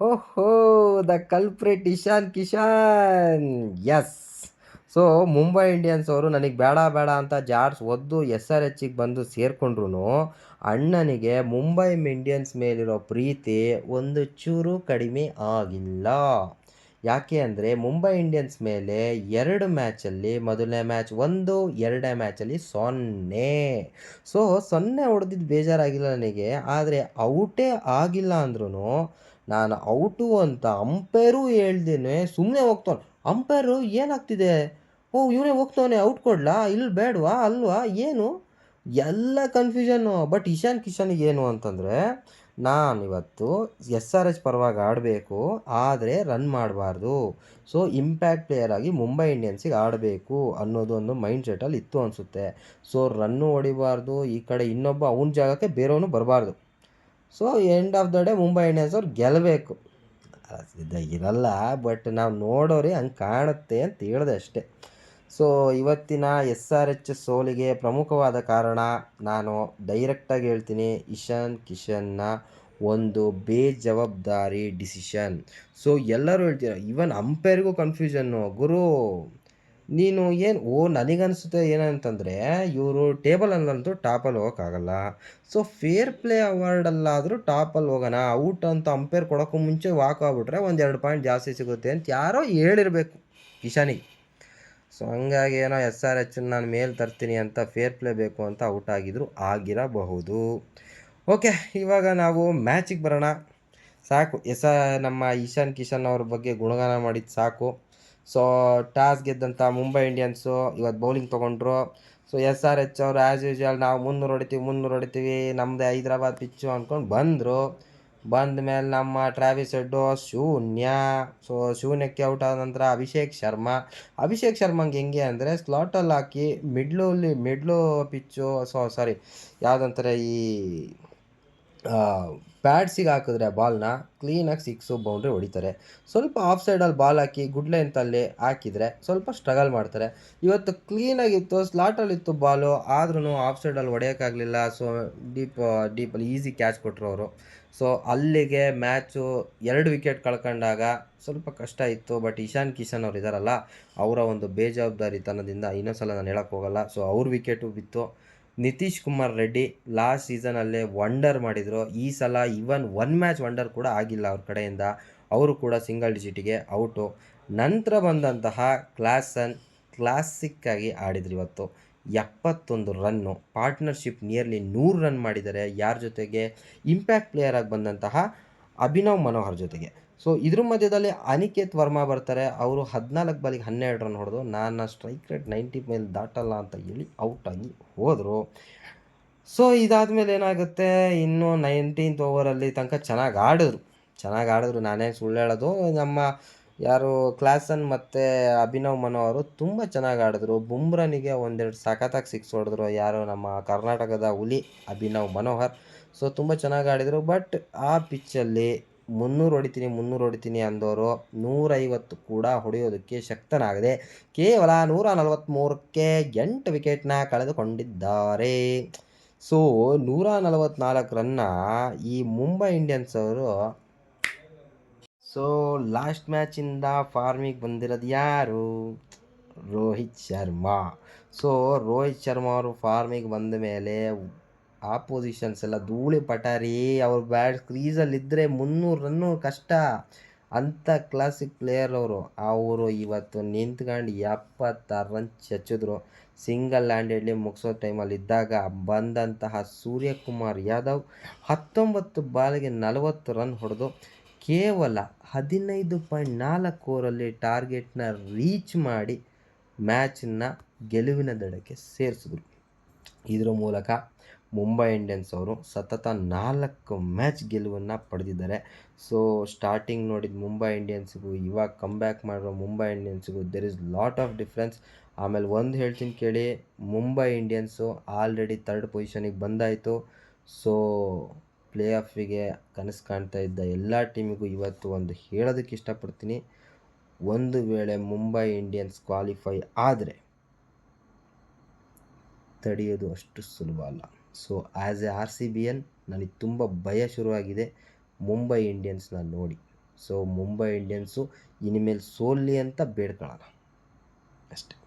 ಓಹೋ the culprit Ishan Kishan is so Mumbai Indians ಅವರು ನನಗೆ ಬೇಡ ಬೇಡ ಅಂತ ಜಾರ್ಸ್ ಒದ್ದು ಎಸ್ ಆರ್ ಎಚ್ಗೆ ಬಂದು ಸೇರಿಕೊಂಡ್ರು ಅಣ್ಣನಿಗೆ ಮುಂಬೈ ಇಂಡಿಯನ್ಸ್ ಮೇಲಿರೋ ಪ್ರೀತಿ ಒಂದು ಚೂರು ಕಡಿಮೆ ಆಗಿಲ್ಲ. ಯಾಕೆ ಅಂದರೆ ಮುಂಬೈ ಇಂಡಿಯನ್ಸ್ ಮೇಲೆ ಎರಡು ಮ್ಯಾಚಲ್ಲಿ ಮೊದಲನೇ ಮ್ಯಾಚ್ ಒಂದು, ಎರಡನೇ ಮ್ಯಾಚಲ್ಲಿ ಸೊನ್ನೆ. ಸೊ ಸೊನ್ನೆ ಹೊಡೆದಿದ್ದು ಬೇಜಾರಾಗಿಲ್ಲ ನನಗೆ. ಆದರೆ ಔಟೇ ಆಗಿಲ್ಲ ಅಂದ್ರೂ ನಾನು ಔಟು ಅಂತ ಅಂಪೈರು ಹೇಳ್ದೇನೆ ಸುಮ್ಮನೆ ಹೋಗ್ತಾನೆ ಅಂಪೈರು ಏನಾಗ್ತಿದೆ? ಓ, ಇವನೇ ಹೋಗ್ತಾನೆ ಔಟ್ ಕೊಡ್ಲಾ? ಇಲ್ಲಿ, ಬೇಡವಾ? ಅಲ್ವಾ? ಏನು? ಎಲ್ಲ ಕನ್ಫ್ಯೂಷನ್ನು ಬಟ್ ಇಶಾನ್ ಕಿಶನ್ಗೆ ಏನು ಅಂತಂದರೆ ನಾನಿವತ್ತು ಎಸ್ ಆರ್ ಎಚ್ ಪರವಾಗಿ ಆಡಬೇಕು, ಆದರೆ ರನ್ ಮಾಡಬಾರ್ದು. ಸೊ ಇಂಪ್ಯಾಕ್ಟ್ ಪ್ಲೇಯರ್ ಆಗಿ ಮುಂಬೈ ಇಂಡಿಯನ್ಸಿಗೆ ಆಡಬೇಕು ಅನ್ನೋದು ಒಂದು ಮೈಂಡ್ ಸೆಟಲ್ಲಿ ಇತ್ತು ಅನಿಸುತ್ತೆ. ಸೊ ರನ್ನು ಹೊಡಿಬಾರ್ದು, ಈ ಕಡೆ ಇನ್ನೊಬ್ಬ ಅವನ ಜಾಗಕ್ಕೆ ಬೇರೆಯವನು ಬರಬಾರ್ದು. So end of the day Mumbai Indians ಅವ್ರು ಗೆಲ್ಲಬೇಕು ಇರಲ್ಲ ಬಟ್ ನಾವು ನೋಡೋರಿ ಹಂಗೆ ಕಾಣುತ್ತೆ ಅಂತ ಹೇಳಿದೆ ಅಷ್ಟೇ. ಸೊ ಇವತ್ತಿನ ಎಸ್ ಆರ್ ಎಚ್ ಸೋಲಿಗೆ ಪ್ರಮುಖವಾದ ಕಾರಣ ನಾನು ಡೈರೆಕ್ಟಾಗಿ ಹೇಳ್ತೀನಿ ಇಶಾನ್ ಕಿಶನ್ನ ಒಂದು ಬೇಜವಾಬ್ದಾರಿ ಡಿಸಿಷನ್. ಸೊ ಎಲ್ಲರೂ ಹೇಳ್ತೀರ, ಈವನ್ ಅಂಪೈರ್ಗೂ ಕನ್ಫ್ಯೂಷನ್ನು. ಗುರು, ನೀನು ಏನು, ಓ, ನನಗನ್ಸುತ್ತೆ ಏನಂತಂದರೆ, ಇವರು ಟೇಬಲಲ್ಲಂತೂ ಟಾಪಲ್ಲಿ ಹೋಗೋಕ್ಕಾಗಲ್ಲ. ಸೊ ಫೇರ್ ಪ್ಲೇ ಅವಾರ್ಡಲ್ಲಾದರೂ ಟಾಪಲ್ಲಿ ಹೋಗೋಣ. ಔಟ್ ಅಂತ ಅಂಪೇರ್ ಕೊಡೋಕ್ಕೂ ಮುಂಚೆ ವಾಕ್ ಆಗ್ಬಿಟ್ರೆ ಒಂದು ಎರಡು ಪಾಯಿಂಟ್ ಜಾಸ್ತಿ ಸಿಗುತ್ತೆ ಅಂತ ಯಾರೋ ಹೇಳಿರಬೇಕು ಕಿಶಾನಿಗೆ. ಸೊ ಹಂಗಾಗಿ ಏನೋ ಎಸ್ ಆರ್ ಎಚ್ ನಾನು ಮೇಲೆ ತರ್ತೀನಿ ಅಂತ ಫೇರ್ ಪ್ಲೇ ಬೇಕು ಅಂತ ಔಟ್ ಆಗಿದ್ರು, ಆಗಿರಬಹುದು. ಓಕೆ ಇವಾಗ ನಾವು ಮ್ಯಾಚಿಗೆ ಬರೋಣ. ಸಾಕು, ಎಸ್, ನಮ್ಮ ಇಶಾನ್ ಕಿಶನ್ ಅವ್ರ ಬಗ್ಗೆ ಗುಣಗಾನ ಮಾಡಿದ್ದು ಸಾಕು. ಸೊ ಟಾಸ್ ಗೆದ್ದಂಥ ಮುಂಬೈ ಇಂಡಿಯನ್ಸು ಇವತ್ತು ಬೌಲಿಂಗ್ ತೊಗೊಂಡ್ರು. ಸೊ ಎಸ್ ಆರ್ ಎಚ್ ಅವರು ಆ್ಯಸ್ ಯೂಶ್ವಲ್ ನಾವು ಮುನ್ನೂರು ಹೊಡಿತೀವಿ ಮುನ್ನೂರು ಹೊಡಿತೀವಿ ನಮ್ಮದೇ ಹೈದ್ರಾಬಾದ್ ಪಿಚ್ಚು ಅಂದ್ಕೊಂಡು ಬಂದರು. ಬಂದ ಮೇಲೆ ನಮ್ಮ ಟ್ರಾವಿಸ್ ಎಡ್ಡು ಶೂನ್ಯ. ಸೊ ಶೂನ್ಯಕ್ಕೆ ಔಟ್ ಆದ ನಂತರ ಅಭಿಷೇಕ್ ಶರ್ಮಾ. ಅಭಿಷೇಕ್ ಶರ್ಮಂಗೆ ಹೆಂಗೆ ಅಂದರೆ ಸ್ಲಾಟಲ್ಲಿ ಹಾಕಿ ಮಿಡ್ಲಲ್ಲಿ ಮಿಡ್ಲು ಪಿಚ್ಚು ಸೊ ಸಾರಿ ಯಾವುದಂತಾರೆ ಈ ಪ್ಯಾಡ್ಸಿಗೆ ಹಾಕಿದ್ರೆ ಬಾಲ್ನ ಕ್ಲೀನಾಗಿ ಸಿಕ್ಸು ಬೌಂಡ್ರಿ ಹೊಡಿತಾರೆ. ಸ್ವಲ್ಪ ಆಫ್ ಸೈಡಲ್ಲಿ ಬಾಲ್ ಹಾಕಿ ಗುಡ್ ಲೆಂತಲ್ಲಿ ಹಾಕಿದರೆ ಸ್ವಲ್ಪ ಸ್ಟ್ರಗಲ್ ಮಾಡ್ತಾರೆ. ಇವತ್ತು ಕ್ಲೀನಾಗಿತ್ತು ಸ್ಲಾಟಲ್ಲಿತ್ತು ಬಾಲು ಆದ್ರೂ ಆಫ್ ಸೈಡಲ್ಲಿ ಹೊಡೆಯೋಕ್ಕಾಗಲಿಲ್ಲ ಸೊ ಡೀಪ್ ಡೀಪಲ್ಲಿ ಈಸಿ ಕ್ಯಾಚ್ ಕೊಟ್ಟರು ಅವರು. ಸೊ ಅಲ್ಲಿಗೆ ಮ್ಯಾಚು ಎರಡು ವಿಕೆಟ್ ಕಳ್ಕೊಂಡಾಗ ಸ್ವಲ್ಪ ಕಷ್ಟ ಇತ್ತು ಬಟ್ ಇಶಾನ್ ಕಿಶನ್ ಅವ್ರು ಇದ್ದಾರಲ್ಲ ಅವರ ಒಂದು ಬೇಜವಾಬ್ದಾರಿತನದಿಂದ ಇನ್ನೊಂದ್ಸಲ ನಾನು ಹೇಳೋಕ್ಕೋಗಲ್ಲ ಸೊ ಅವ್ರ ವಿಕೆಟು ಬಿತ್ತು. ನಿತೀಶ್ ಕುಮಾರ್ ರೆಡ್ಡಿ ಲಾಸ್ಟ್ ಸೀಸನಲ್ಲೇ ವಂಡರ್ ಮಾಡಿದರು. ಈ ಸಲ ಈವನ್ ಒನ್ ಮ್ಯಾಚ್ ವಂಡರ್ ಕೂಡ ಆಗಿಲ್ಲ ಅವ್ರ ಕಡೆಯಿಂದ. ಅವರು ಕೂಡ ಸಿಂಗಲ್ ಡಿಜಿಟಿಗೆ ಔಟು ನಂತರ ಬಂದಂತಹ ಕ್ಲಾಸನ್ ಕ್ಲಾಸಿಕ್ಕಾಗಿ ಆಡಿದ್ರು ಇವತ್ತು. ಎಪ್ಪತ್ತೊಂದು ರನ್ನು ಪಾರ್ಟ್ನರ್ಶಿಪ್ ನಿಯರ್ಲಿ ನೂರು ರನ್ ಮಾಡಿದ್ದಾರೆ. ಯಾರ ಜೊತೆಗೆ? ಇಂಪ್ಯಾಕ್ಟ್ ಪ್ಲೇಯರ್ ಆಗಿ ಬಂದಂತಹ ಅಭಿನವ್ ಮನೋಹರ್ ಜೊತೆಗೆ. ಸೊ ಇದ್ರ ಮಧ್ಯದಲ್ಲಿ ಅನಿಕೇತ್ ವರ್ಮಾ ಬರ್ತಾರೆ. ಅವರು ಹದಿನಾಲ್ಕು ಬಾಲಿಗೆ ಹನ್ನೆರಡು ರನ್ ಹೊಡೆದು ನಾನು ಸ್ಟ್ರೈಕ್ ರೇಟ್ ನೈಂಟಿ ಮೇಲೆ ದಾಟಲ್ಲ ಅಂತ ಹೇಳಿ ಔಟ್ ಆಗಿ ಹೋದರು. ಸೊ ಇದಾದಮೇಲೆ ಏನಾಗುತ್ತೆ? ಇನ್ನು ನೈನ್ಟೀನ್ತ್ ಓವರಲ್ಲಿ ತನಕ ಚೆನ್ನಾಗಿ ಆಡಿದ್ರು. ಚೆನ್ನಾಗಿ ಆಡಿದ್ರು. ನಾನೇ ಸುಳ್ಳು ಹೇಳೋದು. ನಮ್ಮ ಯಾರು ಕ್ಲಾಸನ್ ಮತ್ತು ಅಭಿನವ್ ಮನೋ ಅವರು ತುಂಬ ಚೆನ್ನಾಗಿ ಆಡಿದ್ರು. ಬುಮ್ರನಿಗೆ ಒಂದೆರಡು ಸಖತ್ತಾಗಿ ಸಿಕ್ಸ್ ಹೊಡೆದ್ರು ಯಾರು ನಮ್ಮ ಕರ್ನಾಟಕದ ಹುಲಿ ಅಭಿನವ್ ಮನೋಹರ್. ಸೊ ತುಂಬ ಚೆನ್ನಾಗಿ ಆಡಿದರು. ಬಟ್ ಆ ಪಿಚ್ಚಲ್ಲಿ ಮುನ್ನೂರು ಹೊಡಿತೀನಿ ಮುನ್ನೂರು ಹೊಡಿತೀನಿ ಅಂದವರು ನೂರೈವತ್ತು ಕೂಡ ಹೊಡೆಯೋದಕ್ಕೆ ಶಕ್ತನಾಗದೆ ಕೇವಲ ನೂರ ನಲವತ್ತ್ಮೂರಕ್ಕೆ ಎಂಟು ವಿಕೆಟ್ನ ಕಳೆದುಕೊಂಡಿದ್ದಾರೆ. ಸೊ ನೂರ ನಲವತ್ತ್ನಾಲ್ಕು ರನ್ನ ಈ ಮುಂಬೈ ಇಂಡಿಯನ್ಸ್ ಅವರು ಸೊ ಲಾಸ್ಟ್ ಮ್ಯಾಚಿಂದ ಫಾರ್ಮಿಗೆ ಬಂದಿರೋದು ಯಾರು? ರೋಹಿತ್ ಶರ್ಮಾ. ಸೊ ರೋಹಿತ್ ಶರ್ಮಾ ಅವರು ಫಾರ್ಮಿಗೆ ಬಂದ ಮೇಲೆ ಆಪೋಸಿಷನ್ಸ್ ಎಲ್ಲ ಧೂಳಿ ಪಟಾರಿ, ಅವ್ರ ಬ್ಯಾಟ್ ಕ್ರೀಸಲ್ಲಿದ್ದರೆ ಮುನ್ನೂರು ರನ್ನು ಕಷ್ಟ. ಅಂಥ ಕ್ಲಾಸಿಕ್ ಪ್ಲೇಯರ್ ಅವರು. ಅವರು ಇವತ್ತು ನಿಂತ್ಕೊಂಡು ಎಪ್ಪತ್ತಾರು ರನ್ ಚಚ್ಚಿದ್ರು ಸಿಂಗಲ್ ಹ್ಯಾಂಡೆಡ್ಲಿ ಮುಗಿಸೋ ಟೈಮಲ್ಲಿ ಇದ್ದಾಗ ಬಂದಂತಹ ಸೂರ್ಯಕುಮಾರ್ ಯಾದವ್ ಹತ್ತೊಂಬತ್ತು ಬಾಲಿಗೆ ನಲವತ್ತು ರನ್ ಹೊಡೆದು ಕೇವಲ ಹದಿನೈದು ಪಾಯಿಂಟ್ ನಾಲ್ಕು ಓವರಲ್ಲಿ ಟಾರ್ಗೆಟ್ನ ರೀಚ್ ಮಾಡಿ ಮ್ಯಾಚನ್ನ ಗೆಲುವಿನ ದಡಕ್ಕೆ ಸೇರಿಸಿದ್ರು. ಇದರ ಮೂಲಕ ಮುಂಬೈ ಇಂಡಿಯನ್ಸ್ ಅವರು ಸತತ ನಾಲ್ಕು ಮ್ಯಾಚ್ ಗೆಲುವನ್ನು ಪಡೆದಿದ್ದಾರೆ. ಸೊ ಸ್ಟಾರ್ಟಿಂಗ್ ನೋಡಿದ ಮುಂಬೈ ಇಂಡಿಯನ್ಸ್ಗೂ ಇವಾಗ ಕಮ್ಬ್ಯಾಕ್ ಮಾಡಿರೋ Mumbai ಇಂಡಿಯನ್ಸ್ಗೂ there is lot of difference ಆಮೇಲೆ ಒಂದು ಹೇಳ್ತೀನಿ ಕೇಳಿ, ಮುಂಬೈ ಇಂಡಿಯನ್ಸು ಆಲ್ರೆಡಿ ತರ್ಡ್ ಪೊಸಿಷನಿಗೆ ಬಂದಾಯಿತು. ಸೊ ಪ್ಲೇ ಆಫಿಗೆ ಕನಸು ಕಾಣ್ತಾ ಇದ್ದ ಎಲ್ಲ ಟೀಮಿಗೂ ಇವತ್ತು ಒಂದು ಹೇಳೋದಕ್ಕೆ ಇಷ್ಟಪಡ್ತೀನಿ. ಒಂದು ವೇಳೆ ಮುಂಬೈ ಇಂಡಿಯನ್ಸ್ ಕ್ವಾಲಿಫೈ ಆದರೆ, ತಡೆಯೋದು ಅಷ್ಟು ಸುಲಭ ಅಲ್ಲ. So as a R C B N ನನಗೆ ತುಂಬ ಭಯ ಶುರುವಾಗಿದೆ ಮುಂಬೈ ಇಂಡಿಯನ್ಸ್ನ ನೋಡಿ. ಸೊ ಮುಂಬೈ ಇಂಡಿಯನ್ಸು ಇನ್ಮೇಲೆ ಸೋಲ್ಲಿ ಅಂತ ಬೇಡ್ಕೊಳ್ಳೋಣ ಅಷ್ಟೇ.